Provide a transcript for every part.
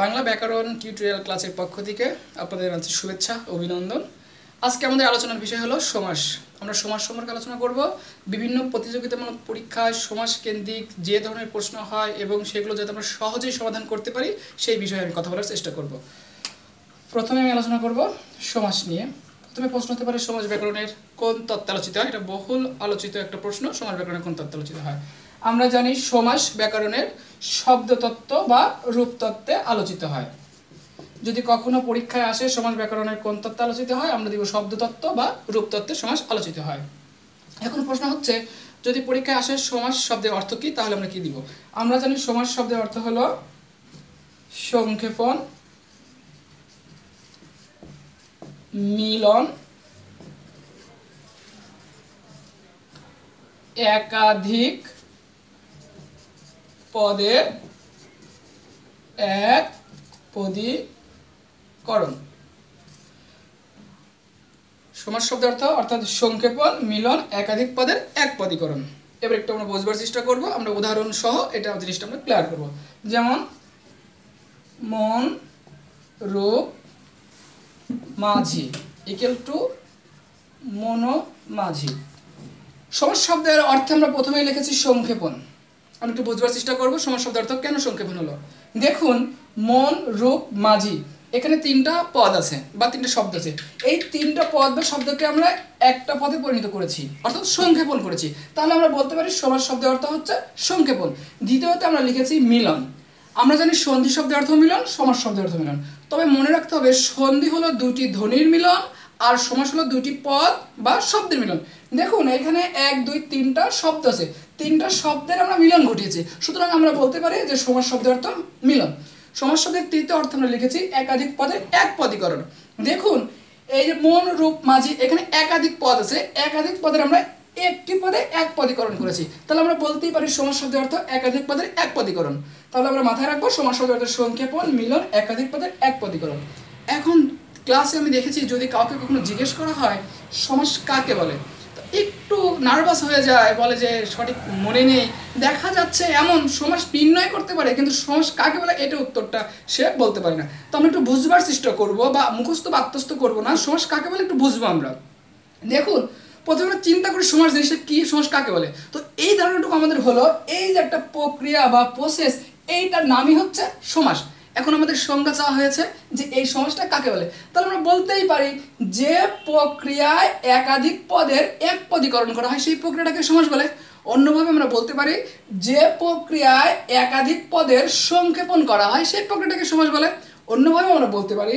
বাংলা ব্যাকরণ টিউটোরিয়াল ক্লাসের পক্ষ থেকে আপনাদের জানাচ্ছি শুভেচ্ছা, অভিনন্দন। আজকে আমাদের আলোচনার বিষয় হলো সমাস। আমরা সমাস সম্পর্কে আলোচনা করব। বিভিন্ন প্রতিযোগিতামূলক পরীক্ষায় সমাস কেন্দ্রিক যে ধরনের প্রশ্ন হয় এবং সেগুলো যাতে আমরা সহজেই সমাধান করতে পারি, সেই বিষয়ে আমি কথা বলার চেষ্টা করব। প্রথমে আমি আলোচনা করব সমাস নিয়ে। প্রথমে প্রশ্ন হতে পারে সমাজ ব্যাকরণের কোন তত্ত্ব আলোচিত হয়? এটা বহুল আলোচিত একটা প্রশ্ন সমাজ ব্যাকরণের কোন তত্ত্ব আলোচিত হয়? আমরা জানি সমাস ব্যাকরণের শব্দতত্ত্ব বা রূপতত্ত্বে আলোচিত হয়। যদি কখনো পরীক্ষায় আসে সমাজ ব্যাকরণের কোন তত্ত্বে আলোচিত হয়, আমরা দিব শব্দতত্ত্ব বা রূপতত্ত্বে সমাস আলোচিত হয়। এখন প্রশ্ন হচ্ছে, যদি পরীক্ষায় আসে সমাস শব্দের অর্থ কি, তাহলে আমরা কি দিব? আমরা জানি সমাস শব্দের অর্থ হলো সংক্ষেপণ, মিলন, একাধিক পদের এক পদীকরণ। সমাজ শব্দের অর্থ, অর্থাৎ সংক্ষেপণ, মিলন একাধিক পদের এক পদীকরণ। এবার একটু আমরা বোঝবার চেষ্টা করব, আমরা উদাহরণ সহ এটা জিনিসটা আমরা ক্লিয়ার করব। যেমন, মন, রূপ, মাঝি ইকুয়াল টু মনো মাঝি সমাজ শব্দের অর্থে আমরা প্রথমেই লিখেছি সংক্ষেপণ। আমি একটু বুঝবার চেষ্টা করব, সমাজ শব্দের অর্থ কেন সংক্ষেপণ হলো? দেখুন, মন, রূপ, মাঝি, এখানে তিনটা পদ আছে বা তিনটা শব্দ আছে। এই তিনটা পদ বা শব্দকে আমরা একটা পদে পরিণত করেছি, অর্থাৎ সংক্ষেপণ করেছি। তাহলে আমরা বলতে পারি সমাজ শব্দের অর্থ হচ্ছে সংক্ষেপণ। দ্বিতীয়তে আমরা লিখেছি মিলন। আমরা জানি সন্ধি শব্দের অর্থ মিলন, সমাজ শব্দের অর্থ মিলন। তবে মনে রাখতে হবে, সন্ধি হলো দুটি ধ্বনির মিলন, আর সমাস হলো দুটি পদ বা শব্দের মিলন। দেখুন, এখানে এক, দুই, তিনটা শব্দ আছে। তিনটা শব্দের আমরা মিলন ঘটিয়েছি। সুতরাং আমরা বলতে পারি যে সমাজ শব্দের অর্থ মিলন। সমাজ শব্দের তৃতীয় অর্থ আমরা লিখেছি একাধিক পদের এক পদীকরণ। দেখুন, এই যে মন, রূপ, মাঝি, এখানে একাধিক পদ আছে। একাধিক পদের আমরা একটি পদে এক পদীকরণ করেছি। তাহলে আমরা বলতেই পারি সমাজ শব্দের অর্থ একাধিক পদের এক পদীকরণ। তাহলে আমরা মাথায় রাখব, সমাজ শব্দের অর্থ সংক্ষেপণ, মিলন, একাধিক পদের এক পদীকরণ। এখন ক্লাসে আমি দেখেছি যদি কাউকে কখনো জিজ্ঞেস করা হয়, সমাজ কাকে বলে? একটু নার্ভাস হয়ে যায়, বলে যে সঠিক মনে নেই। দেখা যাচ্ছে এমন সমাজ নির্ণয় করতে পারে, কিন্তু সমাজ কাকে বলে এটা উত্তরটা সে বলতে পারে না। তো আমরা একটু বুঝবার চেষ্টা করব বা মুখস্থ বাত্যস্ত করব না সমাজ কাকে বলে একটু বুঝব আমরা। দেখুন, প্রথমে চিন্তা করি সমাজ জিনিসটা কী সমাজ কাকে বলে। তো এই ধারণাটুকু আমাদের হলো, এই যে একটা প্রক্রিয়া বা প্রসেস এইটার নামই হচ্ছে সমাজ এখন আমাদের সংজ্ঞা চাওয়া হয়েছে যে এই সমাজটা কাকে বলে? তাহলে আমরা বলতেই পারি যে প্রক্রিয়ায় একাধিক পদের এক পদীকরণ করা হয়। সেই প্রক্রিয়াটাকে সমাজ বলে। অন্যভাবে আমরা বলতে পারি যে প্রক্রিয়ায় একাধিক পদের সংক্ষেপণ করা হয়। সেই প্রক্রিয়াটাকে সমাজ বলে। অন্যভাবে আমরা বলতে পারি,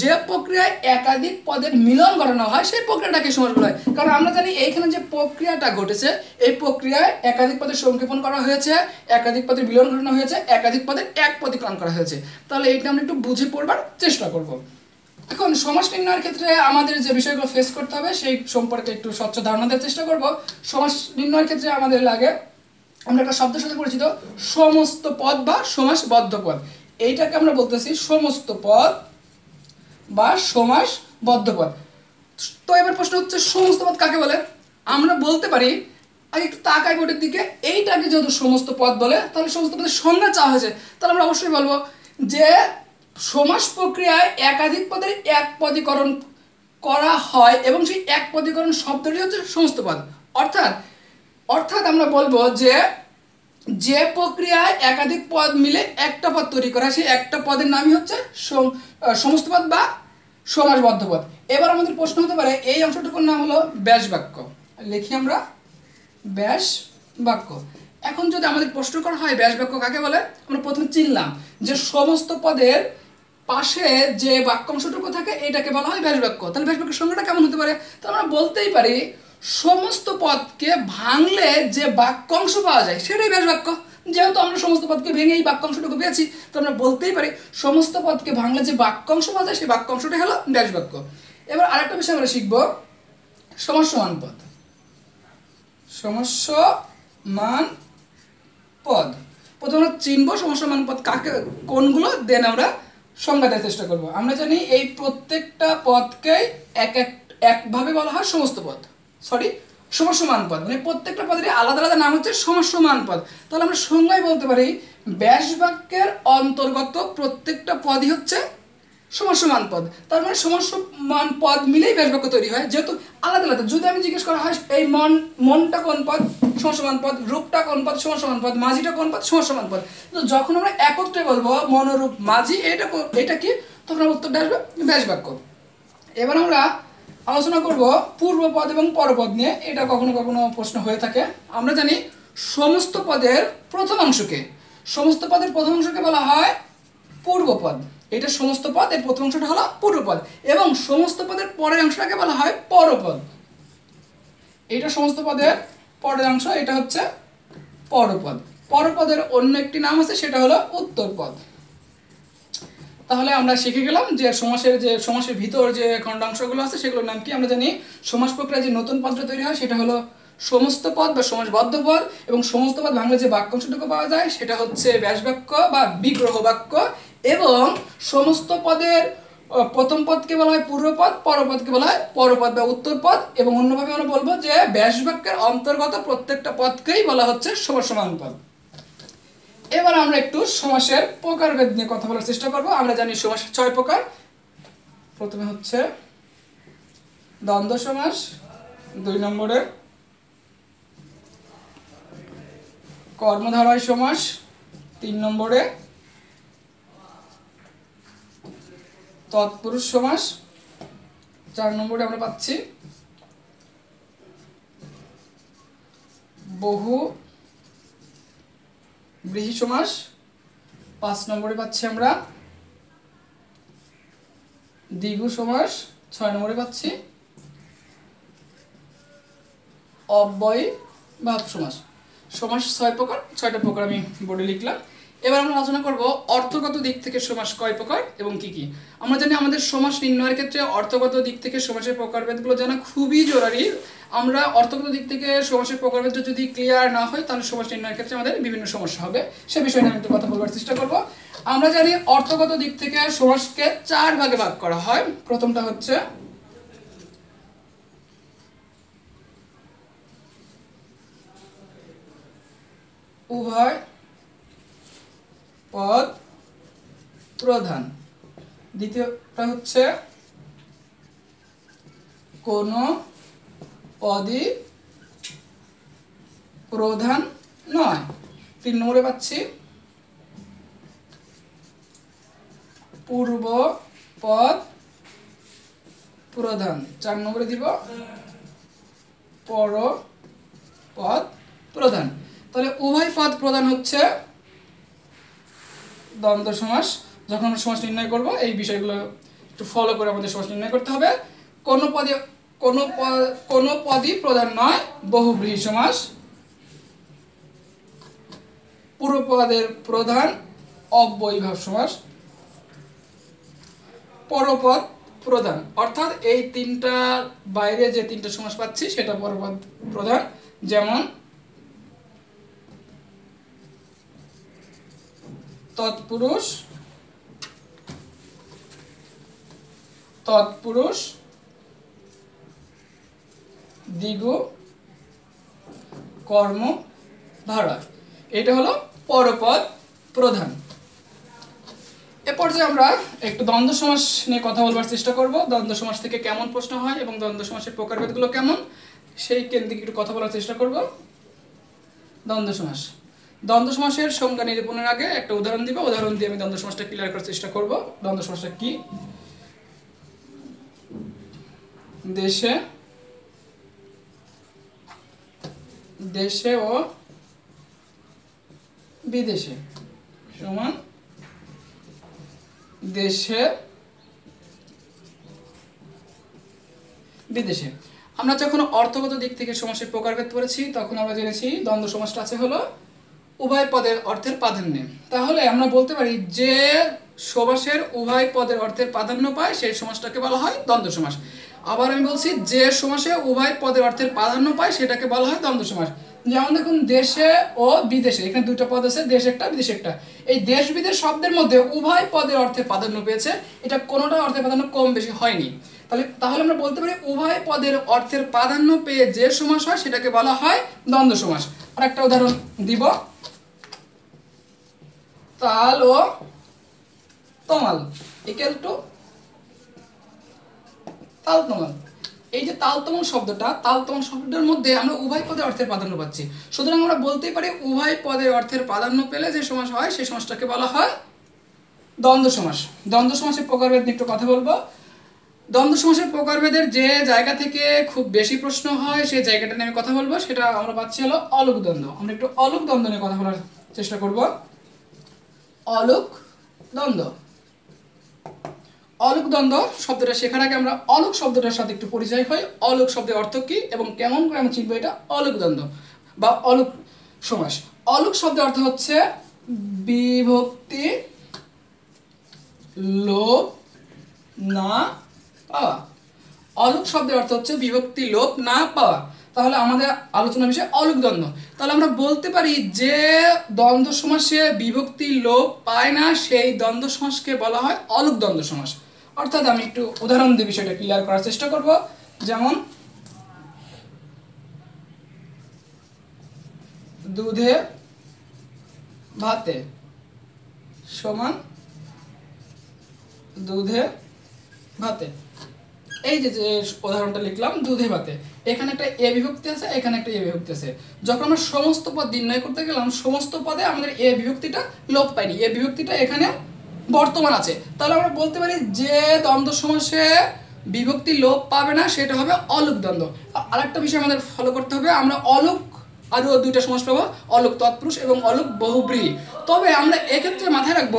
যে প্রক্রিয়ায় একাধিক পদের মিলন ঘটানো হয়, সেই প্রক্রিয়াটাকে সমাজ বলা হয়? কারণ আমরা জানি এইখানে যে প্রক্রিয়াটা ঘটেছে, এই প্রক্রিয়ায় একাধিক পদের সংক্ষেপণ করা হয়েছে, একাধিক পদের মিলন ঘটানো হয়েছে, একাধিক পদের এক পদীকরণ করা হয়েছে। তাহলে এইটা আমরা একটু বুঝে পড়বার চেষ্টা করব। এখন সমাজ নির্ণয়ের ক্ষেত্রে আমাদের যে বিষয়গুলো ফেস করতে হবে, সেই সম্পর্কে একটু স্বচ্ছ ধারণা দেওয়ার চেষ্টা করব। সমাজ নির্ণয়ের ক্ষেত্রে আমাদের লাগে, আমরা একটা শব্দের সাথে পরিচিত, সমস্ত পদ বা সমাসবদ্ধ পদ। এইটাকে আমরা বলতেছি সমস্ত পদ বা সমাসবদ্ধ পদ। তো এবার প্রশ্ন হচ্ছে, সমস্ত পদ কাকে বলে? আমরা বলতে পারি একটু তাকাই বোর্ডের দিকে, এইটাকে যেহেতু সমস্ত পদ বলে, তাহলে সমস্ত পদের সংজ্ঞা চাওয়া হয়েছে। তাহলে আমরা অবশ্যই বলব যে সমাস প্রক্রিয়ায় একাধিক পদের এক পদীকরণ করা হয় এবং সেই এক পদীকরণ শব্দটি হচ্ছে সমস্ত পদ। অর্থাৎ অর্থাৎ আমরা বলব যে যে প্রক্রিয়ায় একাধিক পদ মিলে একটা পদ তৈরি করা সেই একটা পদের নামই হচ্ছে সমস্ত পদ বা সমাসবদ্ধ পদ এবার আমাদের প্রশ্ন হতে পারে, এই অংশটুকুর নাম হলো ব্যাস বাক্য লিখি আমরা ব্যাস বাক্য এখন যদি আমাদের প্রশ্ন করা হয় ব্যাস বাক্য কাকে বলে? আমরা প্রথমে চিনলাম যে সমস্ত পদের পাশে যে বাক্যাংশটুকু থাকে, এটাকে বলা হয় ব্যাস বাক্য তাহলে ব্যাস বাক্যের সংখ্যাটা কেমন হতে পারে? তাহলে আমরা বলতেই পারি সমস্ত পদকে ভাঙলে যে বাক্যাংশ পাওয়া যায়, সেটাই ব্যাস বাক্য। যেহেতু আমরা সমস্ত পদকে ভেঙে এই বাক্যাংশটুকু পেয়েছি, তো আমরা বলতেই পারি, সমস্ত পদকে ভাঙলে যে বাক্যাংশ পাওয়া যায়, সেই বাক্যাংশটা হলো ব্যাস বাক্য। এবার আরেকটা বিষয় আমরা শিখব। সমস্যমান পদ। সমস্য মান পদ। প্রথমে চিনবো সমস্যমান পদ কাকে, কোনগুলো দেন আমরা সংজ্ঞা দেওয়ার চেষ্টা করব। আমরা জানি এই প্রত্যেকটা পদকেই এক এক, একভাবে বলা হয় সমস্ত পদ। সরি সমস্যমান পদ মানে প্রত্যেকটা পদের আলাদা আলাদা নাম হচ্ছে সমস্যমান পদ। তাহলে আমরা সংজ্ঞায় বলতে পারি ব্যাস বাক্যের অন্তর্গত প্রত্যেকটা পদই হচ্ছে সমান পদ। তার মানে সমান পদ মিলেই ব্যাস বাক্য তৈরি হয়, যেহেতু আলাদা আলাদা। যদি আমি জিজ্ঞেস করা হয়, এই মন, মনটা কোন পদ? সমসমান পদ। রূপটা কোন পদ? সমসমান পদ। মাঝিটা কোন পদ? সমান পদ। তো যখন আমরা একত্রে বলব মনোরূপ মাঝি, এটা এটা কি? তখন উত্তরটা আসবে ব্যাস বাক্য এবার আমরা আলোচনা করব পূর্বপদ এবং পরপদ নিয়ে। এটা কখনো কখনো প্রশ্ন হয়ে থাকে। আমরা জানি সমস্ত পদের প্রথম অংশকে। সমস্ত পদের প্রথম অংশকে বলা হয় পূর্বপদ এটা সমস্ত পদ, এর প্রথম অংশটা হলো পূর্বপদ এবং সমস্ত পদের পরের অংশটাকে বলা হয় পরপদ এটা সমস্ত পদের পরের অংশ, এটা হচ্ছে পরপদ পরপদের অন্য একটি নাম আছে, সেটা হলো উত্তরপদ তাহলে আমরা শিখে গেলাম যে সমাসের যে, সমাসের ভিতর যে খণ্ডাংশগুলো আছে সেগুলোর নাম কি? আমরা জানি সমাস প্রক্রিয়া যে নতুন পদটা তৈরি হয় সেটা হলো সমস্ত পদ বা সমাসবদ্ধ পদ এবং সমস্ত পদ বাংলা যে বাক্যাংশটুকু পাওয়া যায় সেটা হচ্ছে ব্যাস বাক্য বা বিগ্রহ বাক্য এবং সমস্ত পদের প্রথম পদকে বলা হয় পূর্বপদ পরপদকে বলা হয় পরপদ বা উত্তরপদ এবং অন্যভাবে আমরা বলব যে ব্যাস বাক্যের অন্তর্গত প্রত্যেকটা পদকেই বলা হচ্ছে সমান পদ। এবার আমরা একটু সমাসের প্রকারভেদ নিয়ে কথা বলার চেষ্টা করব। আমরা জানি সমাস ছয় প্রকার। প্রথমে হচ্ছে দ্বন্দ্ব সমাস, দুই নম্বরে কর্মধারয় সমাস, তিন নম্বরে তৎপুরুষ সমাস, চার নম্বরে আমরা পাচ্ছি বহু ব্রীহি সমাস পাঁচ নম্বরে পাচ্ছি আমরা। দ্বিগু সমাস, ছয় নম্বরে পাচ্ছি অব্যয় ভাব সমাস। সমাস ছয় প্রকার, ছয়টা প্রকার আমি বোর্ডে লিখলাম। এবার আমরা আলোচনা করব অর্থগত দিক থেকে সমাস কয় প্রকার এবং কি কি? আমরা জানি আমাদের সমাস নির্ণয়ের ক্ষেত্রে অর্থগত দিক থেকে সমাসের প্রকারভেদগুলো জানা খুবই জরুরি। আমরা অর্থগত দিক থেকে সমাসের প্রকারভেদ যদি ক্লিয়ার না হয়, তাহলে সমাস নির্ণয়ের ক্ষেত্রে আমাদের বিভিন্ন সমস্যা হবে। সে বিষয়ে আমি একটু কথা বলবার চেষ্টা করব। আমরা জানি অর্থগত দিক থেকে সমাসকে চার ভাগে ভাগ করা হয়। প্রথমটা হচ্ছে উভয় পদ প্রধান। দ্বিতীয়টা হচ্ছে কোন পদই প্রধান নয়। তিন নম্বরে পাচ্ছি পূর্ব পদ প্রধান। চার নম্বরে দিব পর পদ প্রধান। তাহলে উভয় পদ প্রধান হচ্ছে দ্বন্দ্ব সমাস, যখন আমরা সমাস নির্ণয় করব, এই বিষয়গুলো একটু ফলো করে আমাদের সমাস নির্ণয় করতে হবে। কোন পদে, কোন কোন পদই প্রধান নয়, বহুব্রীহি সমাস। পূর্বপদের প্রধান অব্যয়ীভাব সমাস। পরপদ প্রধান, অর্থাৎ এই তিনটার বাইরে যে তিনটা সমাস পাচ্ছি, সেটা পরপদ প্রধান। যেমন তৎপুরুষ তৎপুরুষ দ্বিগু কর্ম ধারা এটা হলো পরপদ প্রধান। এ পর্যায়ে আমরা একটু দ্বন্দ্ব সমাস নিয়ে কথা বলবার চেষ্টা করব। দ্বন্দ্ব সমাস থেকে কেমন প্রশ্ন হয় এবং দ্বন্দ্ব সমাসের প্রকারভেদগুলো কেমন, সেই কেন্দ্রিক একটু কথা বলার চেষ্টা করব। দ্বন্দ্ব সমাস। দ্বন্দ্ব সমাসের সংজ্ঞা নিরূপণের আগে একটা উদাহরণ দিব। উদাহরণ দিয়ে আমি দ্বন্দ্ব সমাসটা ক্লিয়ার করার চেষ্টা করব। দ্বন্দ্ব সমাসটা কি? দেশে দেশে ও বিদেশে সমান দেশে বিদেশে। আমরা যখন অর্থগত দিক থেকে সমাসের প্রকারভেদ পড়েছি তখন আমরা জেনেছি দ্বন্দ্ব সমাসটা আছে হলো উভয় পদের অর্থের প্রাধান্যে। তাহলে আমরা বলতে পারি যে সমাসের উভয় পদের অর্থের প্রাধান্য পায়, সেই সমাসটাকে বলা হয় দ্বন্দ্ব সমাস। আবার আমি বলছি যে সমাসে উভয় পদের অর্থের প্রাধান্য পায়, সেটাকে বলা হয় দ্বন্দ্ব সমাস। যেমন দেখুন, দেশে ও বিদেশে, এখানে দুটো পদ আছে, দেশ একটা, বিদেশ একটা। এই দেশ বিদেশ শব্দের মধ্যে উভয় পদের অর্থে প্রাধান্য পেয়েছে, এটা কোনোটা অর্থের প্রাধান্য কম বেশি হয়নি। তাহলে তাহলে আমরা বলতে পারি উভয় পদের অর্থের প্রাধান্য পেয়ে যে সমাস হয়, সেটাকে বলা হয় দ্বন্দ্ব সমাস। আর একটা উদাহরণ দিব। তাল ও তমাল ইকুয়াল টু তাল তমাল। এই যে তালতমল শব্দটা তালতমল শব্দের মধ্যে আমরা উভয় পদে অর্থের প্রাধান্য পাচ্ছি। সুতরাং আমরা বলতেই পারি উভয় পদের অর্থের প্রাধান্য পেলে যে সমাস হয়, সেই সমাসটাকে বলা হয় দ্বন্দ্ব সমাস। দ্বন্দ্ব সমাসের প্রকারভেদ নিয়ে একটু কথা বলব। দ্বন্দ্ব সমাসের প্রকারভেদের যে জায়গা থেকে খুব বেশি প্রশ্ন হয়, সেই জায়গাটা নিয়ে আমি কথা বলব। সেটা আমরা পাচ্ছি হলো অলোক দ্বন্দ্ব। আমরা একটু অলোক দ্বন্দ্ব নিয়ে কথা বলার চেষ্টা করব। অলোক দ্বন্দ্ব। অলোক দ্বন্দ্ব শব্দটা শেখার আগে আমরা অলোক শব্দটার সাথে একটু পরিচয় হই। অলোক শব্দের অর্থ কি এবং কেমন করে আমি চিনবো এটা? অলোক দ্বন্দ্ব বা অলোক সমাস। অলোক শব্দের অর্থ হচ্ছে বিভক্তি লোপ না পাওয়া। অলোক শব্দের অর্থ হচ্ছে বিভক্তি লোপ না পাওয়া। তাহলে আমাদের আলোচনা বিষয় অলোক দ্বন্দ্ব তাহলে আমরা বলতে পারি যে দ্বন্দ্ব সমাসে বিভক্তি লোপ পায় না, সেই দ্বন্দ্ব সমাসকে বলা হয় অলোক দ্বন্দ্ব সমাস। অর্থাৎ আমি একটু উদাহরণ দিয়ে বিষয়টা ক্লিয়ার করার চেষ্টা করব। যেমন, দুধে ভাতে সমান দুধে ভাতে। এই যে যে উদাহরণটা লিখলাম, দুধে ভাতে। এখানে একটা এ বিভক্তি আছে, এখানে একটা এ বিভক্তি আছে। যখন আমরা সমস্ত পদ নির্ণয় করতে গেলাম, সমস্ত পদে আমাদের এ বিভক্তিটা লোপ পাইনি এ বিভক্তিটা এখানে বর্তমান আছে। তাহলে আমরা বলতে পারি যে দ্বন্দ্ব সমাসে বিভক্তি লোপ পাবে না, সেটা হবে অলোক দ্বন্দ্ব আরেকটা বিষয় আমাদের ফলো করতে হবে, আমরা অলোক আরও দুইটা সমাস পাবো অলোক তৎপুরুষ এবং অলোক বহুব্রীহি তবে আমরা এক্ষেত্রে মাথায় রাখব,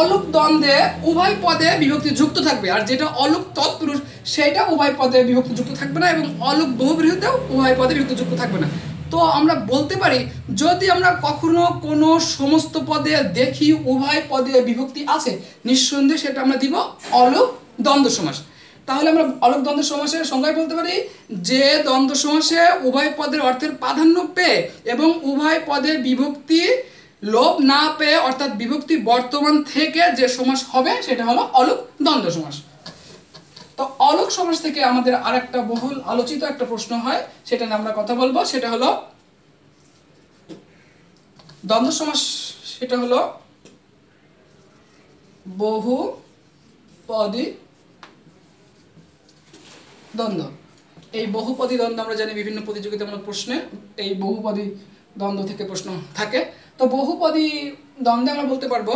অলোক দ্বন্দ্বে উভয় পদে বিভক্তি যুক্ত থাকবে। আর যেটা অলোক তৎপুরুষ, সেটা উভয় পদে বিভক্তি যুক্ত থাকবে না এবং অলোক বহুব্রীহিতেও উভয় পদে বিভক্তি যুক্ত থাকবে না। তো আমরা বলতে পারি, যদি আমরা কখনো কোনো সমস্ত পদে দেখি উভয় পদে বিভক্তি আছে, নিঃসন্দেহে সেটা আমরা দিব অলোক দ্বন্দ্ব সমাস। তাহলে আমরা অলোক দ্বন্দ্ব সমাসের সংজ্ঞায় বলতে পারি যে দ্বন্দ্ব সমাসে উভয় পদের অর্থের প্রাধান্য পেয়ে এবং উভয় পদের বিভক্তি লোভ না পেয়ে অর্থাৎ বিভক্তি বর্তমান থেকে যে সমাস হবে সেটা হলো অলোক দ্বন্দ্ব সমাস। তো অলোক সমাস থেকে আমাদের আরেকটা বহুল আলোচিত একটা প্রশ্ন হয়, সেটা নিয়ে আমরা কথা বলব। সেটা হলো দ্বন্দ্ব সমাস সেটা হলো বহু পদী দ্বন্দ্ব। এই বহুপদী দ্বন্দ্ব আমরা জানি বিভিন্ন প্রতিযোগিতামূলক প্রশ্নে এই বহুপদী দ্বন্দ্ব থেকে প্রশ্ন থাকে। তো বহুপদী দ্বন্দ্বে আমরা বলতে পারব,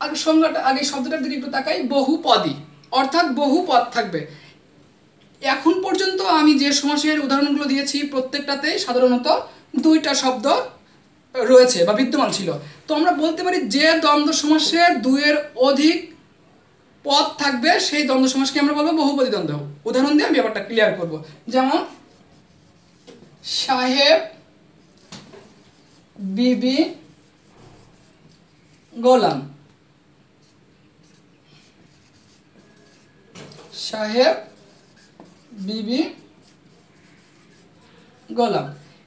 আগে সংজ্ঞাটা, আগে শব্দটার দিকে একটু তাকাই, বহুপদী। অর্থাৎ বহু পদ থাকবে। এখন পর্যন্ত আমি যে সমাসের উদাহরণগুলো দিয়েছি প্রত্যেকটাতেই সাধারণত দুইটা শব্দ রয়েছে বা বিদ্যমান ছিল। তো আমরা বলতে পারি যে দ্বন্দ্ব সমাসে দুইয়ের অধিক পদ থাকবে, সেই দ্বন্দ্ব সমাসকে আমরা বলব বহুপদী দ্বন্দ্ব। উদাহরণ দিয়ে আমি ব্যাপারটা ক্লিয়ার করব। যেমন সাহেব, বিবি, গোলাম। সাহেব, বিবি, গোলাম।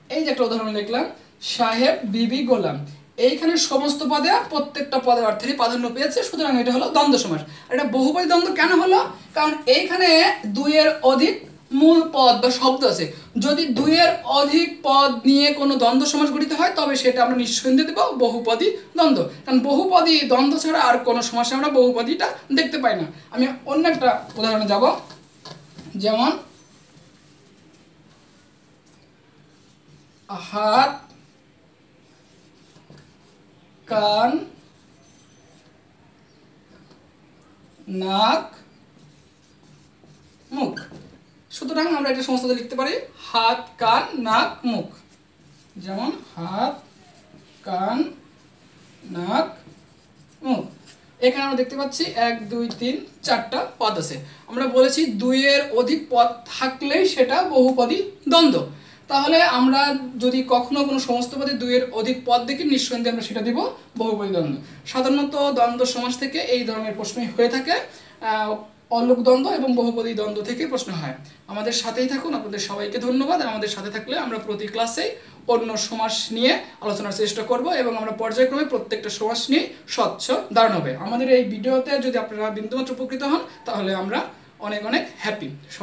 এই যে একটা উদাহরণ লিখলাম। সাহেব, বিবি, গোলাম। এইখানে সমস্ত পদে, প্রত্যেকটা পদের অর্থেরই প্রাধান্য পেয়েছে, সুতরাং এটা হলো দ্বন্দ্ব সমাস। এটা বহুপদী দ্বন্দ্ব কেন হলো? কারণ এইখানে দুইয়ের অধিক মূল পদ বা শব্দ আছে। যদি দুইয়ের অধিক পদ নিয়ে কোনো দ্বন্দ্ব সমাস গঠিত হয়, তবে সেটা আমরা নিঃসন্দেহে দেব বহুপদী দ্বন্দ্ব। কারণ বহুপদী দ্বন্দ্ব ছাড়া আর কোনো সমাসে আমরা বহুপদীটা দেখতে পাই না। আমি অন্য একটা উদাহরণে যাব। যেমন হাত কান, নাক, মুখ। সুতরাং আমরা এটা সমস্ততে লিখতে পারি, হাত, কান, নাক, মুখ। যেমন হাত, কান, নাক, মুখ। এখানে আমরা দেখতে পাচ্ছি এক, দুই, তিন, চারটা পদ আছে। আমরা বলেছি দুইয়ের অধিক পদ থাকলেই সেটা বহুপদী দ্বন্দ্ব। তাহলে আমরা যদি কখনো কোনো সমস্ত পদে দুইয়ের অধিক পদ দেখি নিঃসন্দেহে আমরা সেটা দিব বহুপদী দ্বন্দ্ব সাধারণত দ্বন্দ্ব সমাস থেকে এই ধরনের প্রশ্নই হয়ে থাকে অলোক দ্বন্দ্ব এবং বহুপদী দ্বন্দ্ব থেকে প্রশ্ন হয়। আমাদের সাথেই থাকুন, আপনাদের সবাইকে ধন্যবাদ আমাদের সাথে থাকলে আমরা প্রতি ক্লাসেই অন্য সমাস নিয়ে আলোচনার চেষ্টা করব এবং আমরা পর্যায়ক্রমে প্রত্যেকটা সমাস নিয়ে স্বচ্ছ দাঁড়ানো হবে। আমাদের এই ভিডিওতে যদি আপনারা বিন্দুমাত্র উপকৃত হন, তাহলে আমরা অনেক অনেক হ্যাপি